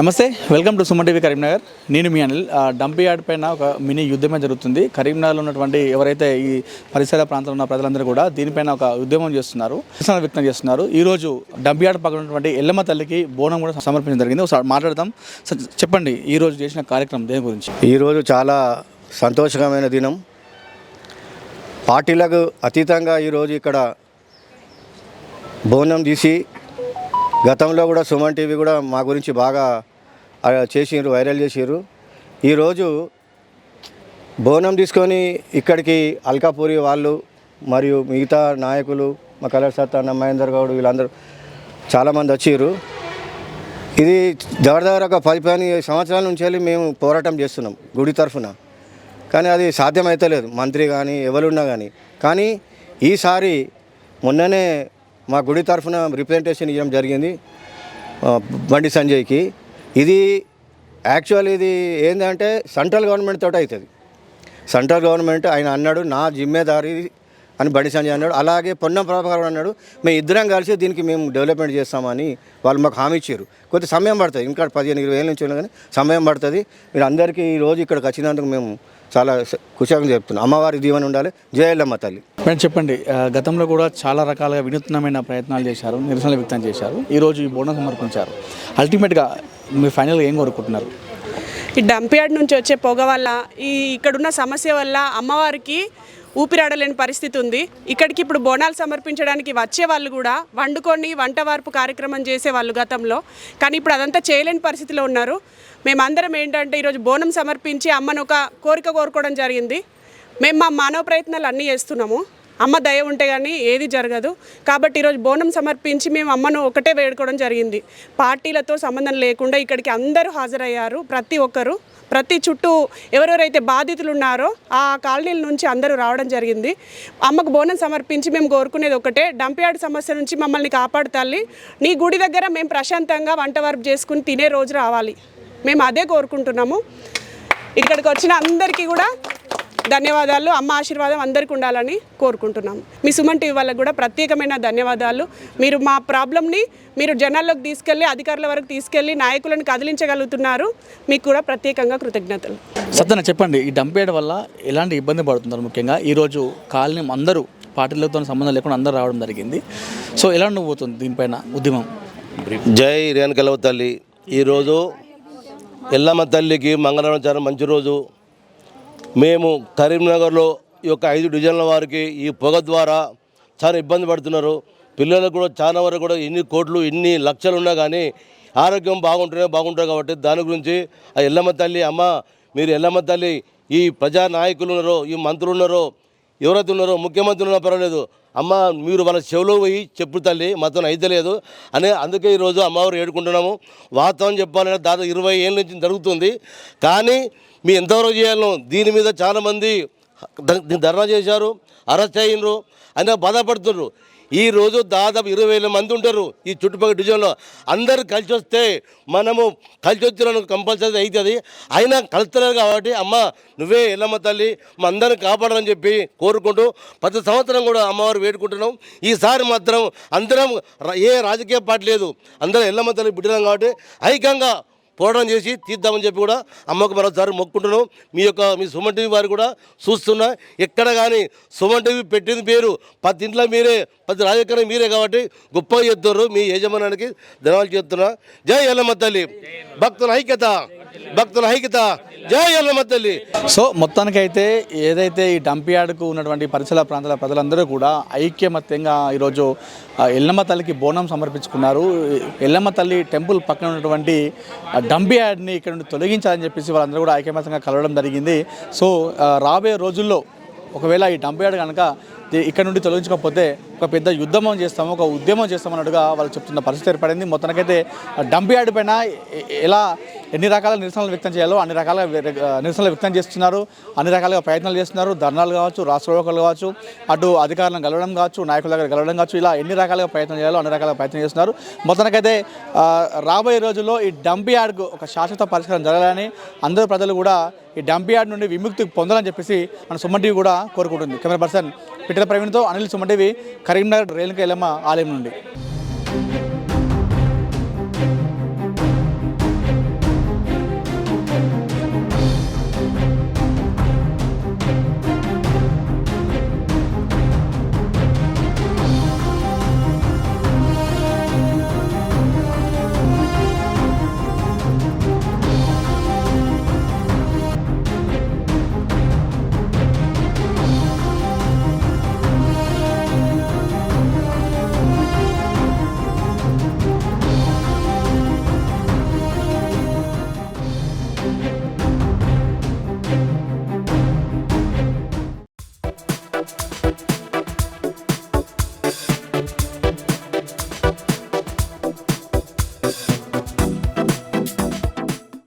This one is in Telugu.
నమస్తే welcome to Suman TV Karimnagar. నేను మీ అనిల్. ఆ, డంప్ యార్డ్ పైన ఒక మినీ యుద్ధమే జరుగుతుంది. కరీంనగర్లో ఉన్నటువంటి ఎవరైతే ఈ పరిసర ప్రాంతంలో ఉన్న ప్రజలందరూ కూడా దీనిపైన ఒక ఉద్యమం చేస్తున్నారు నిరసన వ్యక్తం చేస్తున్నారు. ఈ రోజు డంప్ యార్డ్ పక్కన ఉన్నటువంటి ఎల్లమ్మ తల్లికి బోనం కూడా సమర్పించడం జరిగింది. ఒకసారి మాట్లాడదాం. చెప్పండి ఈ రోజు చేసిన కార్యక్రమం దేని గురించి? ఈరోజు చాలా సంతోషకరమైన దినం. పార్టీలకు అతీతంగా ఈరోజు ఇక్కడ బోనం తీసి గతంలో కూడా సుమన్ టీవీ కూడా మా గురించి బాగా చేసిర్రు వైరల్ చేసిర్రు. ఈరోజు బోనం తీసుకొని ఇక్కడికి అల్కాపూరి వాళ్ళు మరియు మిగతా నాయకులు మా కలర్ సత్తాన్న మహేందర్ గౌడ్ వీళ్ళందరూ చాలామంది వచ్చిర్రు. ఇది దగ్గర దగ్గర ఒక పది పదిహేను సంవత్సరాల నుంచి వెళ్ళి మేము పోరాటం చేస్తున్నాం గుడి తరఫున. కానీ అది సాధ్యమైతలేదు మంత్రి కానీ ఎవరున్నా కానీ కానీ ఈసారి మొన్ననే మా గుడి తరఫున రిప్రజెంటేషన్ ఇవ్వడం జరిగింది బండి సంజయ్కి. ఇది యాక్చువల్ ఇది ఏంటంటే సెంట్రల్ గవర్నమెంట్ తోట అవుతుంది సెంట్రల్ గవర్నమెంట్ ఆయన అన్నాడు నా జిమ్మేదారి అని బండి సంజయ్ అన్నాడు అలాగే పొన్నం ప్రభాకర్ అన్నాడు మేము ఇద్దరం కలిసి దీనికి మేము డెవలప్మెంట్ చేస్తామని వాళ్ళు మాకు హామీ ఇచ్చారు. కొద్ది సమయం పడుతుంది ఇంకా పదిహేను ఇరవై ఏళ్ళ నుంచి ఉన్నా కానీ సమయం పడుతుంది. మీరు అందరికీ ఈ రోజు ఇక్కడికి వచ్చినందుకు మేము చాలా కుషాలు చెప్తున్నాం. అమ్మవారి దీవెన ఉండాలి. జయల్లమ్మ తల్లి. మేడం చెప్పండి గతంలో కూడా చాలా రకాలుగా వినూత్నమైన ప్రయత్నాలు చేశారు నిరసన వ్యక్తం చేశారు. ఈ రోజు ఈ బోనం సమర్పించారు. అల్టిమేట్గా మీరు ఫైనల్గా ఏం కోరుకుంటున్నారు? ఈ డంప్ యార్డ్ నుంచి వచ్చే పొగ వల్ల ఈ ఇక్కడున్న సమస్య వల్ల అమ్మవారికి ఊపిరాడలేని పరిస్థితి ఉంది. ఇక్కడికి ఇప్పుడు బోనాలు సమర్పించడానికి వచ్చే వాళ్ళు కూడా వండుకొని వంట వార్పు కార్యక్రమం చేసే వాళ్ళు గతంలో. కానీ ఇప్పుడు అదంతా చేయలేని పరిస్థితిలో ఉన్నారు. మేమందరం ఏంటంటే ఈరోజు బోనం సమర్పించి అమ్మను ఒక కోరిక కోరుకోవడం జరిగింది. మేము మా మానవ ప్రయత్నాలు అన్నీ చేస్తున్నాము. అమ్మ దయ ఉంటే కానీ ఏది జరగదు. కాబట్టి ఈరోజు బోనం సమర్పించి మేము అమ్మను ఒకటే వేడుకోవడం జరిగింది. పార్టీలతో సంబంధం లేకుండా ఇక్కడికి అందరూ హాజరయ్యారు. ప్రతి ఒక్కరు ప్రతి చుట్టూ ఎవరెవరైతే బాధితులు ఉన్నారో ఆ కాలనీల నుంచి అందరూ రావడం జరిగింది. అమ్మకు బోనం సమర్పించి మేము కోరుకునేది ఒకటే డంప్యార్డ్ సమస్య నుంచి మమ్మల్ని కాపాడుతాలి నీ గుడి దగ్గర మేము ప్రశాంతంగా వంట వరపు చేసుకుని తినే రోజు రావాలి. మేము అదే కోరుకుంటున్నాము. ఇక్కడికి వచ్చిన అందరికీ కూడా ధన్యవాదాలు. అమ్మ ఆశీర్వాదం అందరికీ ఉండాలని కోరుకుంటున్నాము మీ సుమన్ టీవీ వాళ్ళకు కూడా ప్రత్యేకమైన ధన్యవాదాలు. మీరు మా ప్రాబ్లమ్ని మీరు జనాల్లోకి తీసుకెళ్ళి అధికారుల వరకు తీసుకెళ్ళి నాయకులను కదిలించగలుగుతున్నారు. మీకు కూడా ప్రత్యేకంగా కృతజ్ఞతలు. సత్యన చెప్పండి ఈ డంప్ యార్డ్ వల్ల ఎలాంటి ఇబ్బంది పడుతున్నారు ముఖ్యంగా? ఈరోజు కాలనీ అందరూ పార్టీలతో సంబంధం లేకుండా అందరూ రావడం జరిగింది. సో ఎలా పోతుంది దీనిపైన ఉద్యమం? జై రేణుకలవ తల్లి. ఈరోజు ఎల్లమ్మ తల్లికి మంగళవారం చాలా మంచి రోజు. మేము కరీంనగర్లో ఈ యొక్క ఐదు డివిజన్ల వారికి ఈ పొగ ద్వారా చాలా ఇబ్బంది పడుతున్నారు. పిల్లలకు కూడా చాలా వరకు కూడా ఎన్ని కోట్లు ఎన్ని లక్షలు ఉన్నా కానీ ఆరోగ్యం బాగుంటేనే బాగుంటుంది కాబట్టి దాని గురించి ఆ ఎల్లమ్మ తల్లి అమ్మ మీరు ఎల్లమ్మ తల్లి ఈ ప్రజా నాయకులు ఉన్నారో ఈ మంత్రులు ఉన్నారో ఎవరైతే ఉన్నారో ముఖ్యమంత్రి ఉన్నా పర్వాలేదు. అమ్మ మీరు వాళ్ళ చెవులో పోయి చెప్పు తల్లి మాతో అయితే లేదు. అనే అందుకే ఈరోజు అమ్మవారు ఏడుకుంటున్నాము వాస్తవం చెప్పాలంటే దాదాపు ఇరవై ఏళ్ళ నుంచి జరుగుతుంది. కానీ మీ ఎంతవరకు చేయాలను దీని మీద చాలామంది ధర్నా చేశారు అరెస్ట్ అయినరు అయినా బాధపడుతున్నారు. ఈ రోజు దాదాపు ఇరవై వేల మంది ఉంటారు ఈ చుట్టుపక్కల డివిజన్లో. అందరు కలిసి వస్తే మనము కలిసి వచ్చిన కంపల్సరీ అవుతుంది అయినా కలుస్తున్నారు కాబట్టి అమ్మ నువ్వే ఎల్లమ్మ తల్లి మా అందరిని కాపాడాలని చెప్పి కోరుకుంటూ ప్రతి సంవత్సరం కూడా అమ్మవారు వేడుకుంటున్నాం. ఈసారి మాత్రం అందరం ఏ రాజకీయ పార్టీ లేదు. అందరం ఎల్లమ్మ తల్లి బిడ్డలం కాబట్టి ఐక్యంగా పోరాటం చేసి తీద్దామని చెప్పి కూడా అమ్మకు మరోసారి మొక్కుంటున్నాం. మీ యొక్క మీ సుమన్ టీవీ వారు కూడా చూస్తున్నా. ఎక్కడ కానీ సుమన్ టీవీ పెట్టింది పేరు పది ఇంట్లో మీరే పది రాజకీయ మీరే కాబట్టి గొప్పగా చెప్తారు మీ యజమానానికి ధన్యవాదాలు చెప్తున్నా. జై ఎల్లమ్మ తల్లి. భక్తుల ఐక్యత. భక్తుల ఐక్యత. జై ఎల్లమ్మ తల్లి సో మొత్తానికైతే ఏదైతే ఈ డంప్ ఉన్నటువంటి పరిసర ప్రాంతాల ప్రజలందరూ కూడా ఐక్యమత్యంగా ఈరోజు ఎల్లమ్మ తల్లికి బోనం సమర్పించుకున్నారు. ఎల్లమ్మ తల్లి టెంపుల్ పక్కన ఉన్నటువంటి డంపియాడ్ని ఇక్కడ నుండి తొలగించాలని చెప్పేసి వాళ్ళందరూ కూడా ఐక్యమత్యంగా కలవడం జరిగింది. సో రాబోయే రోజుల్లో ఒకవేళ ఈ డంప్ కనుక ఇక్కడ నుండి తొలగించకపోతే ఒక పెద్ద యుద్ధమం చేస్తాము ఒక ఉద్యమం చేస్తామన్నట్టుగా వాళ్ళు చెప్తున్న పరిస్థితి ఏర్పడింది. మొత్తానికైతే ఆ డంప్ యార్డ్ పైన ఎలా ఎన్ని రకాల నిరసనలు వ్యక్తం చేయాలో అన్ని రకాల నిరసనలు వ్యక్తం చేస్తున్నారు. అన్ని రకాలుగా ప్రయత్నాలు చేస్తున్నారు. ధర్నాలు కావచ్చు రాష్ట్రలోకులు కావచ్చు అటు అధికారులను గెలవడం కావచ్చు నాయకుల దగ్గర గెలవడం కావచ్చు ఇలా ఎన్ని రకాలుగా ప్రయత్నం చేయాలో అన్ని రకాల ప్రయత్నం చేస్తున్నారు. మొత్తానికైతే రాబోయే రోజుల్లో ఈ డంప్ యార్డ్కు ఒక శాశ్వత పరిష్కారం జరగాలని అందరూ ప్రజలు కూడా ఈ డంప్ యార్డ్ నుండి విముక్తి పొందాలని చెప్పేసి మన సుమన్ టీవీ కూడా కోరుకుంటుంది. కెమెరా పర్సన్ పిట్టల ప్రవీణ్తో అనిల్ సుమన్ టీవీ కరీంనగర్ రేణుక ఎలమ్మ ఆలయం నుండి.